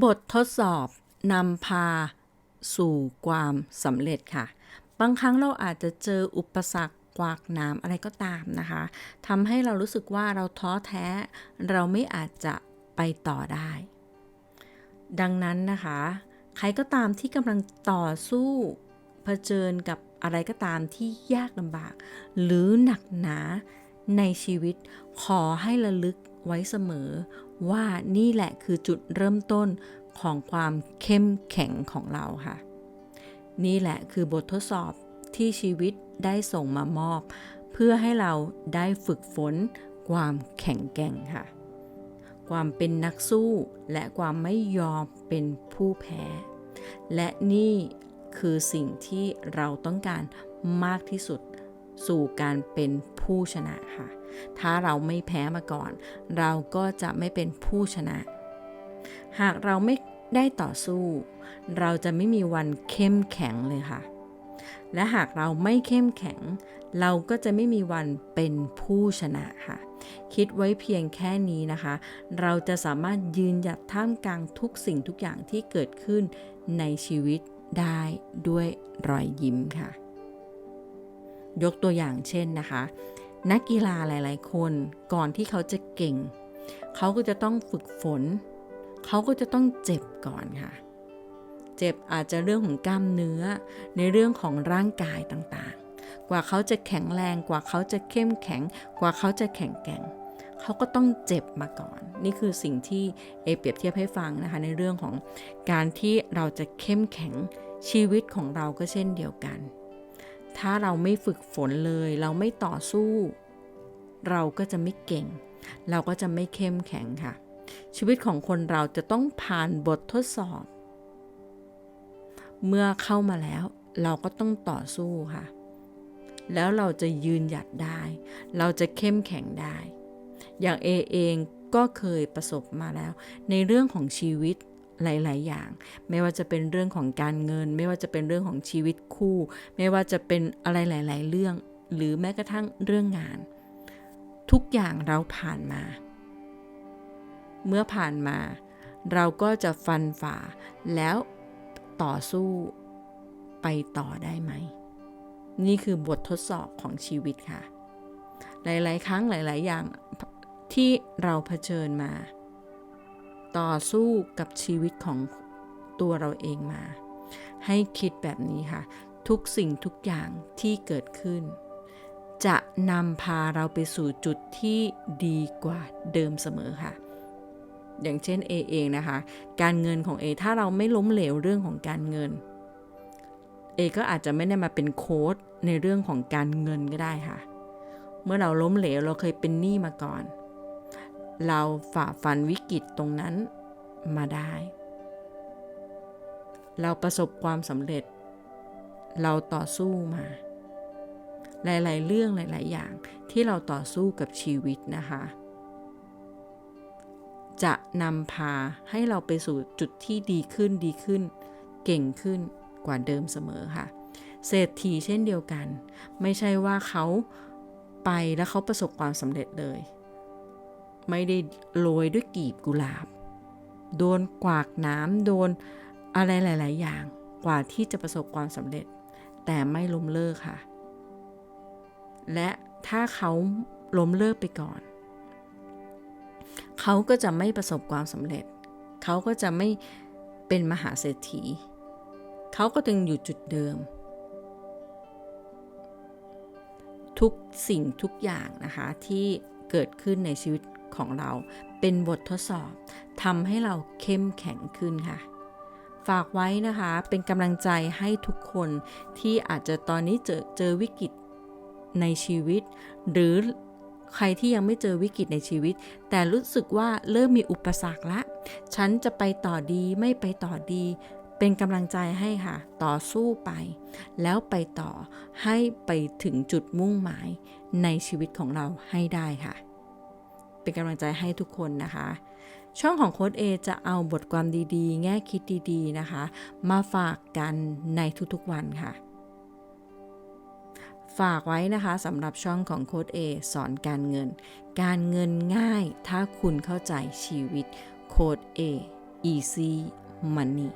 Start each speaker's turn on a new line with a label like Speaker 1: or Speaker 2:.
Speaker 1: บททดสอบนำพาสู่ความสำเร็จค่ะ บางครั้งเราอาจจะเจออุปสรรคกวากน้ำอะไรก็ตามนะคะทำให้เรารู้สึกว่าเราท้อแท้ เราไม่อาจจะไปต่อได้ ดังนั้นนะคะ ใครก็ตามที่กำลังต่อสู้เผชิญกับอะไรก็ตามที่ยากลำบาก หรือหนักหนาในชีวิตขอให้ระลึก ไว้เสมอ ว่านี่แหละคือจุดเริ่มต้นของความเข้มแข็งของเราค่ะ นี่แหละคือบททดสอบที่ชีวิตได้ส่งมามอบ เพื่อให้เราได้ฝึกฝน ความแข็งแกร่งค่ะ ความเป็นนักสู้และความไม่ยอมเป็นผู้แพ้ และนี่คือสิ่งที่เราต้องการมากที่สุด สู่การเป็นผู้ชนะค่ะ ถ้าเราไม่แพ้มาก่อน เราก็จะไม่เป็นผู้ชนะ หากเราไม่ได้ต่อสู้ เราจะไม่มีวันเข้มแข็งเลยค่ะ และหากเราไม่เข้มแข็ง เราก็จะไม่มีวันเป็นผู้ชนะค่ะ คิดไว้เพียงแค่นี้นะคะ เราจะสามารถยืนหยัดท่ามกลางทุกสิ่งทุกอย่างที่เกิดขึ้นในชีวิตได้ด้วยรอยยิ้มค่ะ ยกตัวอย่างเช่นนะคะ นักกีฬาหลาย ๆ คนก่อนที่เขาจะเก่ง เขาก็จะต้องฝึกฝน เขาก็จะต้องเจ็บก่อนค่ะ เจ็บอาจจะเรื่องของกล้ามเนื้อในเรื่องของร่างกายต่างๆ กว่าเขาจะแข็งแรงกว่าเขาจะเข้มแข็ง กว่าเขาจะแข็งแกร่งเขาก็ต้องเจ็บมาก่อน นี่คือสิ่งที่เอเปรียบเทียบให้ฟังนะคะ ในเรื่องของการที่เราจะเข้มแข็งชีวิตของเราก็เช่นเดียวกัน ถ้าเราไม่ฝึกฝนเลย เราไม่ต่อสู้ เราก็จะไม่เก่ง เราก็จะไม่เข้มแข็งค่ะ ชีวิตของคนเราจะต้องผ่านบททดสอบ เมื่อเข้ามาแล้ว เราก็ต้องต่อสู้ค่ะ แล้วเราจะยืนหยัดได้ เราจะเข้มแข็งได้ อย่างเอเองก็เคยประสบมาแล้ว ในเรื่องของชีวิต หลาย ๆ อย่าง ไม่ว่าจะเป็นเรื่องของการเงิน ไม่ว่าจะเป็นเรื่องของชีวิตคู่ ไม่ว่าจะเป็นอะไรหลาย ๆ เรื่อง หรือแม้กระทั่งเรื่องงาน ทุกอย่างเราผ่านมา เมื่อผ่านมา เราก็จะฟันฝ่าแล้วต่อสู้ไปต่อได้ไหม นี่คือบททดสอบของชีวิตค่ะ หลาย ๆ ครั้งหลาย ๆ อย่างที่เราเผชิญมา ต่อสู้กับชีวิตของตัวเราเองมา ให้คิดแบบนี้ค่ะ ทุกสิ่งทุกอย่างที่เกิดขึ้น จะนำพาเราไปสู่จุดที่ดีกว่าเดิมเสมอค่ะ อย่างเช่น A เองนะคะ การเงินของ A ถ้าเราไม่ล้มเหลวเรื่องของการเงิน A ก็อาจจะไม่ได้มาเป็นโค้ดในเรื่องของการเงินก็ได้ค่ะ เมื่อเราล้มเหลวเราเคยเป็นหนี้มาก่อน เราฝ่าฟันวิกฤตตรงนั้นมาได้ เราประสบความสำเร็จ เราต่อสู้มา หลาย ๆ เรื่องหลาย ๆ อย่างที่เราต่อสู้กับชีวิตนะคะ จะนำพาให้เราไปสู่จุดที่ดีขึ้นดีขึ้น เก่งขึ้นกว่าเดิมเสมอค่ะ เศรษฐีเช่นเดียวกัน ไม่ใช่ว่าเขาไปแล้วเขาประสบความสำเร็จเลย ไม่ได้โรยด้วยกีบกุหลาบ โดนกวากน้ำโดนอะไรหลาย ๆ อย่างกว่าที่จะประสบความสำเร็จ แต่ไม่ล้มเลิกค่ะ และถ้าเขาล้มเลิกไปก่อน เขาก็จะไม่ประสบความสำเร็จ เขาก็จะไม่เป็นมหาเศรษฐี เขาก็จึงอยู่จุดเดิม ทุกสิ่งทุกอย่างนะคะที่เกิดขึ้นในชีวิต ของเราเป็นบททดสอบทำให้เราเข้มแข็งขึ้นค่ะ ฝากไว้นะคะเป็นกำลังใจให้ทุกคนที่อาจจะตอนนี้เจอเจอวิกฤตในชีวิต หรือใครที่ยังไม่เจอวิกฤตในชีวิต แต่รู้สึกว่าเริ่มมีอุปสรรคละ ฉันจะไปต่อดีไม่ไปต่อดี เป็นกำลังใจให้ค่ะ ต่อสู้ไป แล้วไปต่อให้ไปถึงจุดมุ่งหมายในชีวิตของเราให้ได้ค่ะ เป็นกำลังใจให้ทุกคนนะคะ ช่องของโค้ดเอจะเอาบทความดีๆ แง่คิดดีๆนะคะ มาฝากกันในทุกๆวันค่ะ ฝากไว้นะคะสำหรับช่องของโค้ด A สอนการเงิน การเงินง่ายถ้าคุณเข้าใจชีวิตโค้ด A easy money